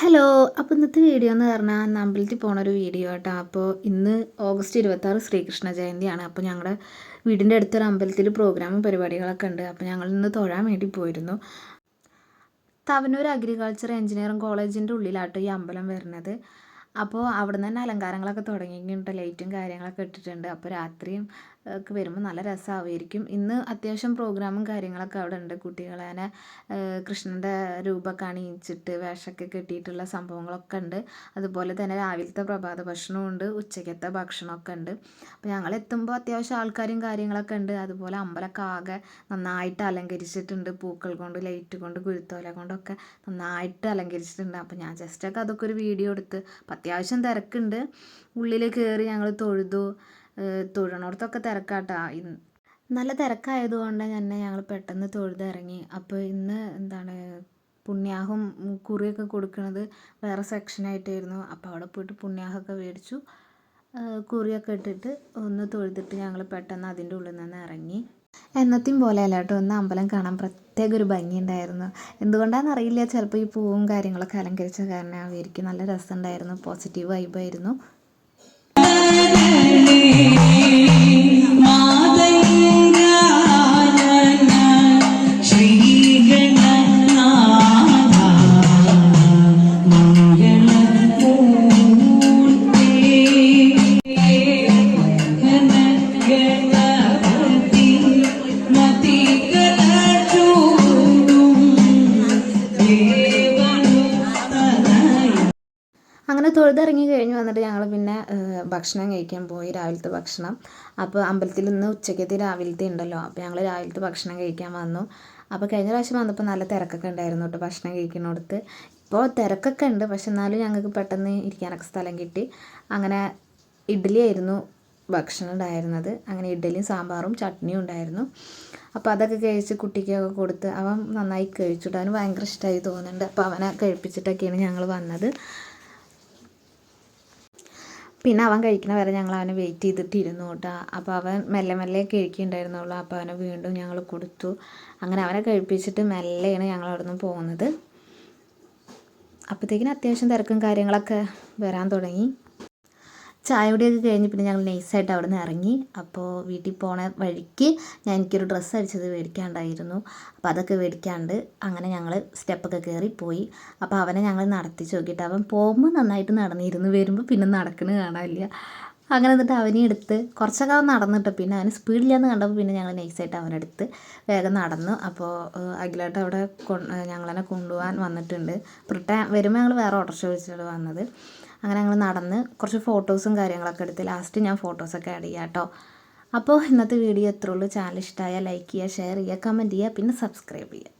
Hello അപ്പോൾ ഇന്നത്തെ video എന്ന് പറഞ്ഞാൽ അന്ന് അമ്പലത്തിൽ പോണ ഒരു വീഡിയോ കേട്ടോ അപ്പോൾ ഇന്ന് ഓഗസ്റ്റ് ഇരുപത്താറ് ശ്രീകൃഷ്ണ ജയന്തിയാണ്. അപ്പോൾ ഞങ്ങളുടെ വീടിന്റെ അടുത്തൊരു അമ്പലത്തിൽ പ്രോഗ്രാമും പരിപാടികളൊക്കെ ഉണ്ട്. അപ്പോൾ ഞങ്ങൾ ഇന്ന് തൊഴാൻ വേണ്ടി പോയിരുന്നു. തവനൂർ അഗ്രികൾച്ചർ എഞ്ചിനീയറിംഗ് കോളേജിന്റെ ഉള്ളിലാട്ടോ ഈ അമ്പലം വരുന്നത് അപ്പോൾ അവിടെ നിന്ന് തന്നെ അലങ്കാരങ്ങളൊക്കെ തുടങ്ങിയിട്ടുണ്ട്. ലൈറ്റും കാര്യങ്ങളൊക്കെ ഇട്ടിട്ടുണ്ട്. അപ്പോൾ രാത്രിയും ഒക്കെ വരുമ്പോൾ നല്ല രസമായിരിക്കും ഇന്ന് അത്യാവശ്യം പ്രോഗ്രാമും കാര്യങ്ങളൊക്കെ അവിടെ ഉണ്ട്. കുട്ടികളെ കൃഷ്ണന്റെ രൂപമൊക്കെ അണിയിച്ചിട്ട് വേഷമൊക്കെ കെട്ടിയിട്ടുള്ള സംഭവങ്ങളൊക്കെ ഉണ്ട്. അതുപോലെ തന്നെ രാവിലത്തെ പ്രഭാത ഭക്ഷണവും ഉണ്ട്. ഉച്ചയ്ക്കത്തെ ഭക്ഷണമൊക്കെ ഉണ്ട്. അപ്പോൾ ഞങ്ങൾ എത്തുമ്പോൾ അത്യാവശ്യം ആൾക്കാരും കാര്യങ്ങളൊക്കെ ഉണ്ട്. അതുപോലെ അമ്പലമൊക്കെ ആകെ നന്നായിട്ട് അലങ്കരിച്ചിട്ടുണ്ട്. പൂക്കൾ കൊണ്ട് ലൈറ്റ് കൊണ്ട് കുരുത്തോല കൊണ്ടൊക്കെ നന്നായിട്ട് അലങ്കരിച്ചിട്ടുണ്ട്. അപ്പോൾ ഞാൻ ജസ്റ്റൊക്കെ അതൊക്കെ ഒരു വീഡിയോ എടുത്ത് അപ്പം അത്യാവശ്യം തിരക്കുണ്ട്. ഉള്ളിൽ കയറി ഞങ്ങൾ തൊഴുതു. തൊഴണോടത്തൊക്കെ തിരക്കാട്ടാ. നല്ല തിരക്കായതുകൊണ്ട് തന്നെ ഞങ്ങൾ പെട്ടെന്ന് തൊഴുതിറങ്ങി. അപ്പോൾ ഇന്ന് എന്താണ് പുണ്യാഹം കുറിയൊക്കെ കൊടുക്കുന്നത് വേറെ സെക്ഷനായിട്ടായിരുന്നു. അപ്പോൾ അവിടെ പോയിട്ട് പുണ്യാഹമൊക്കെ മേടിച്ചു. കുറിയൊക്കെ ഇട്ടിട്ട് ഒന്ന് തൊഴുതിട്ട് ഞങ്ങൾ പെട്ടെന്ന് അതിന്റെ ഉള്ളിൽ നിന്ന് ഇറങ്ങി. എന്നത്തെയും പോലെ അല്ല കേട്ടോ ഒന്ന് അമ്പലം കാണാൻ പ്രത്യേക ഒരു ഭംഗിയുണ്ടായിരുന്നു എന്തുകൊണ്ടാണെന്ന് അറിയില്ല ചിലപ്പോൾ ഈ പൂവും കാര്യങ്ങളൊക്കെ അലങ്കരിച്ച കാരണം അവർക്ക് നല്ല രസമുണ്ടായിരുന്നു പോസിറ്റീവ് വൈബായിരുന്നു അങ്ങനെ തൊഴുതിറങ്ങി കഴിഞ്ഞ്. വന്നിട്ട് ഞങ്ങൾ പിന്നെ ഭക്ഷണം കഴിക്കാൻ പോയി രാവിലത്തെ ഭക്ഷണം. അപ്പോൾ അമ്പലത്തിൽ നിന്ന് ഉച്ചക്കത്തെ രാവിലത്തെ ഉണ്ടല്ലോ. അപ്പോൾ ഞങ്ങൾ രാവിലത്തെ ഭക്ഷണം കഴിക്കാൻ വന്നു. അപ്പോൾ കഴിഞ്ഞ പ്രാവശ്യം വന്നപ്പോൾ നല്ല തിരക്കൊക്കെ ഉണ്ടായിരുന്നു കേട്ടോ ഭക്ഷണം കഴിക്കുന്നിടത്ത്. ഇപ്പോൾ തിരക്കൊക്കെ ഉണ്ട്. പക്ഷെ എന്നാലും ഞങ്ങൾക്ക് പെട്ടെന്ന് ഇരിക്കാനൊക്കെ സ്ഥലം കിട്ടി. അങ്ങനെ ഇഡ്ഡലി ആയിരുന്നു ഭക്ഷണം ഉണ്ടായിരുന്നത്. അങ്ങനെ ഇഡ്ഡലിയും സാമ്പാറും ചട്നിയും ഉണ്ടായിരുന്നു. അപ്പോൾ അതൊക്കെ കഴിച്ച് കുട്ടിക്കൊക്കെ കൊടുത്ത് അവൻ നന്നായി കഴിച്ചിട്ട് അവന് ഭയങ്കര ഇഷ്ടമായി തോന്നുന്നുണ്ട്. അപ്പോൾ അവനെ കഴിപ്പിച്ചിട്ടൊക്കെയാണ് ഞങ്ങൾ വന്നത്. പിന്നെ അവൻ കഴിക്കണ വരെ ഞങ്ങൾ അവനെ വെയിറ്റ് ചെയ്തിട്ടിരുന്നു കേട്ടോ. അപ്പോൾ അവൻ മെല്ലെ മെല്ലെ കഴിക്കുന്നുണ്ടായിരുന്നുള്ളൂ അപ്പോൾ അവനെ വീണ്ടും ഞങ്ങൾ കൊടുത്തു. അങ്ങനെ അവനെ കഴിപ്പിച്ചിട്ട് മെല്ലെയാണ് ഞങ്ങൾ അവിടെ നിന്ന് പോകുന്നത്. അപ്പോഴത്തേക്കിനും അത്യാവശ്യം തിരക്കും കാര്യങ്ങളൊക്കെ വരാൻ തുടങ്ങി. ചായ കുടിയൊക്കെ കഴിഞ്ഞ് പിന്നെ ഞങ്ങൾ നൈസായിട്ട് അവിടെ നിന്ന് ഇറങ്ങി. അപ്പോൾ വീട്ടിൽ പോണ വഴിക്ക് ഞാൻ എനിക്കൊരു ഡ്രസ്സ് അടിച്ചത് മേടിക്കാണ്ടായിരുന്നു. അപ്പോൾ അതൊക്കെ മേടിക്കാണ്ട് അങ്ങനെ ഞങ്ങൾ സ്റ്റെപ്പൊക്കെ കയറി പോയി. അപ്പോൾ അവനെ ഞങ്ങൾ നടത്തി നോക്കിയിട്ട് അവൻ പോകുമ്പോൾ നന്നായിട്ട് നടന്നിരുന്നു വരുമ്പോൾ പിന്നെ നടക്കണ കാണാനില്ല. അങ്ങനെ എന്നിട്ട് അവനെ എടുത്ത് കുറച്ചൊക്കെ അവൻ നടന്നിട്ട്. പിന്നെ അവന് സ്പീഡില്ലാന്ന് കണ്ടപ്പോൾ പിന്നെ ഞങ്ങൾ നൈസായിട്ട് അവനെടുത്ത് വേഗം നടന്നു. അപ്പോൾ അഖിലായിട്ട് അവിടെ ഞങ്ങളെന്നെ കൊണ്ടുപോകാൻ വന്നിട്ടുണ്ട്. റിട്ടേൺ വരുമ്പോൾ ഞങ്ങൾ വേറെ ഓട്ടോറിക്ഷ വിളിച്ചിട്ട് വന്നത്. അങ്ങനെ ഞങ്ങൾ നടന്ന് കുറച്ച് ഫോട്ടോസും കാര്യങ്ങളൊക്കെ എടുത്ത് ലാസ്റ്റ് ഞാൻ ഫോട്ടോസൊക്കെ ആഡ് ചെയ്യാം കേട്ടോ അപ്പോൾ ഇന്നത്തെ വീഡിയോ എത്ര ഉള്ളൂ. ചാനൽ ഇഷ്ടമായാൽ ലൈക്ക് ചെയ്യുക ഷെയർ ചെയ്യുക കമന്റ് ചെയ്യുക പിന്നെ സബ്സ്ക്രൈബ് ചെയ്യുക.